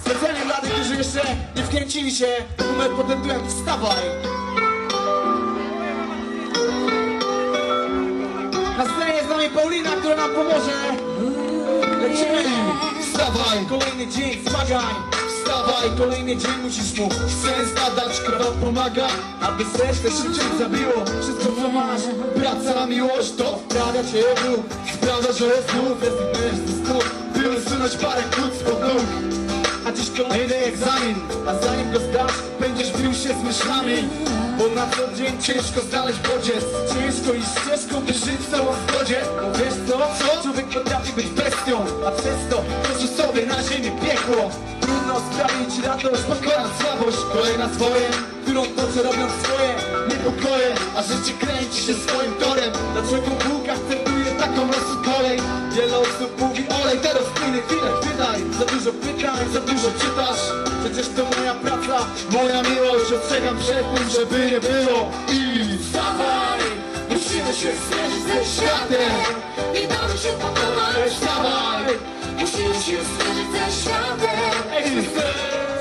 Specjalnie dla tych, którzy jeszcze nie wkręcili się Numer pod tytułem Wstawaj. Na scenie jest z nami Paulina, która nam pomoże. Lecimy. Wstawaj, Kolejny dzień zmagań Wstawaj, kolejny dzień musisz mu sens nadać, krwa pomaga Aby serce szybciej zabiło. Wszystko co masz. Praca, miłość to Sprawia cię ruch. Sprawia, że znów ze snu By usunąć parę kłód spod nóg kolejny egzamin. A zanim go zdasz Będziesz bił się z myślami. Bo na co dzień Ciężko znaleźć bodziec. Ciężko i ścieżką By żyć w całą zgodzie. Bo wiesz co? Co? Człowiek potrafi być bestią. A przez to Tworzy sobie na ziemi piekło. Trudno sprawić radość Pokora słabość, kolejna swoje Którą toczę robiąc swoje Niepokoje, a życie kręci się swoim torem. Dlaczego bułka akceptuje Taką losu kolej? Wiele osób mówi Olej teraz chwilę, chwilę, Za dużo pytań, Za dużo czytasz. Przecież to moja praca Moja miłość, ostrzegam przed tym, żeby nie było. I Wstawaj! musimy się zmierzyć ze światem. Nie damy się pokonać. Wstawaj, Musimy się zmierzyć ze światem.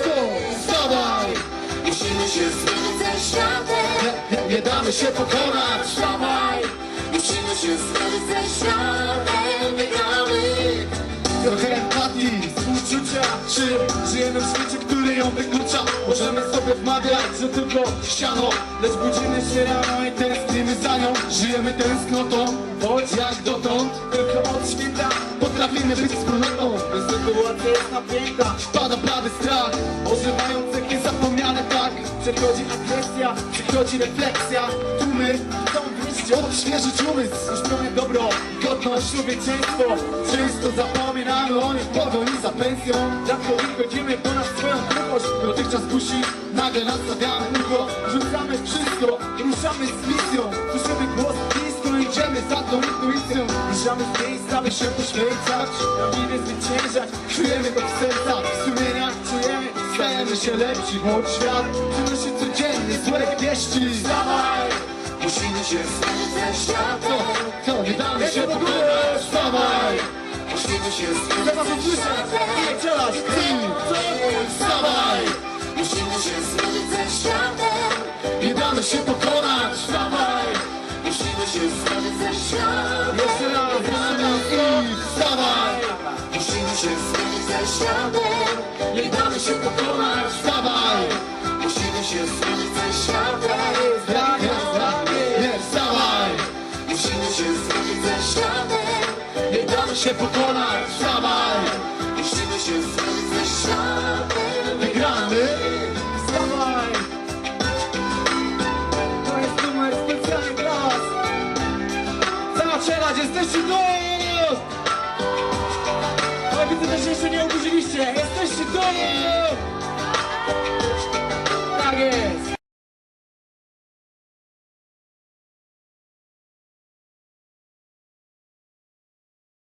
Co? Wstawaj, Musimy się zmierzyć ze światem. Nie, nie, nie damy się pokonać. Wstawaj Musimy się zmierzyć ze światem. Wygramy Trochę empatii, Współczucia czy żyjemy w świecie, który ją wyklucza. Możemy sobie wmawiać, że tylko ściano Lecz budzimy się rano i Tęsknimy za nią, żyjemy tęsknotą Choć jak dotąd tylko od święta potrafimy być wspólnotą. Bez sytuacja jest napięta Pada blady strach, Ożywają cechy zapomniane tak. Przechodzi agresja, Przychodzi refleksja, tłumy wieść Odświeżyć umysł, Uśpione dobro, godność, człowieczeństwo. Często zapominamy o w pogoni za pensją. Rzadko wychodzimy ponad swoją grubość Dotychczas kusi, nagle nastawiamy ucho Rzucamy wszystko, ruszamy z misją. Słyszymy głos blisko, Idziemy za tą intuicją. Ruszamy z miejsca, by się poświęcać Prawdziwie zwyciężać, Czujemy to w sercach, w sumieniach czujemy Stajemy się lepsi, bo świat przynosi codziennie złe wieści. Wstawaj! Się zmierzyć ze światem nie damy się pokonać, wstawaj zmierzyć Teraz ze światem Co, wstawaj. Musimy się zmierzyć ze światem Nie damy się pokonać, wstawaj. Musimy się zmierzyć ze światem Jeszcze raz, wstawaj, Musimy się zmierzyć ze światem. Nie damy się pokonać się pokonać Wstawaj. Jeśli się serce szalem Wygrany Wstawaj. To jest numer specjalny dla was. Cała czelać, jesteście tu Ale widzę, że się jeszcze nie oburzyliście. Jesteście tu Tak jest.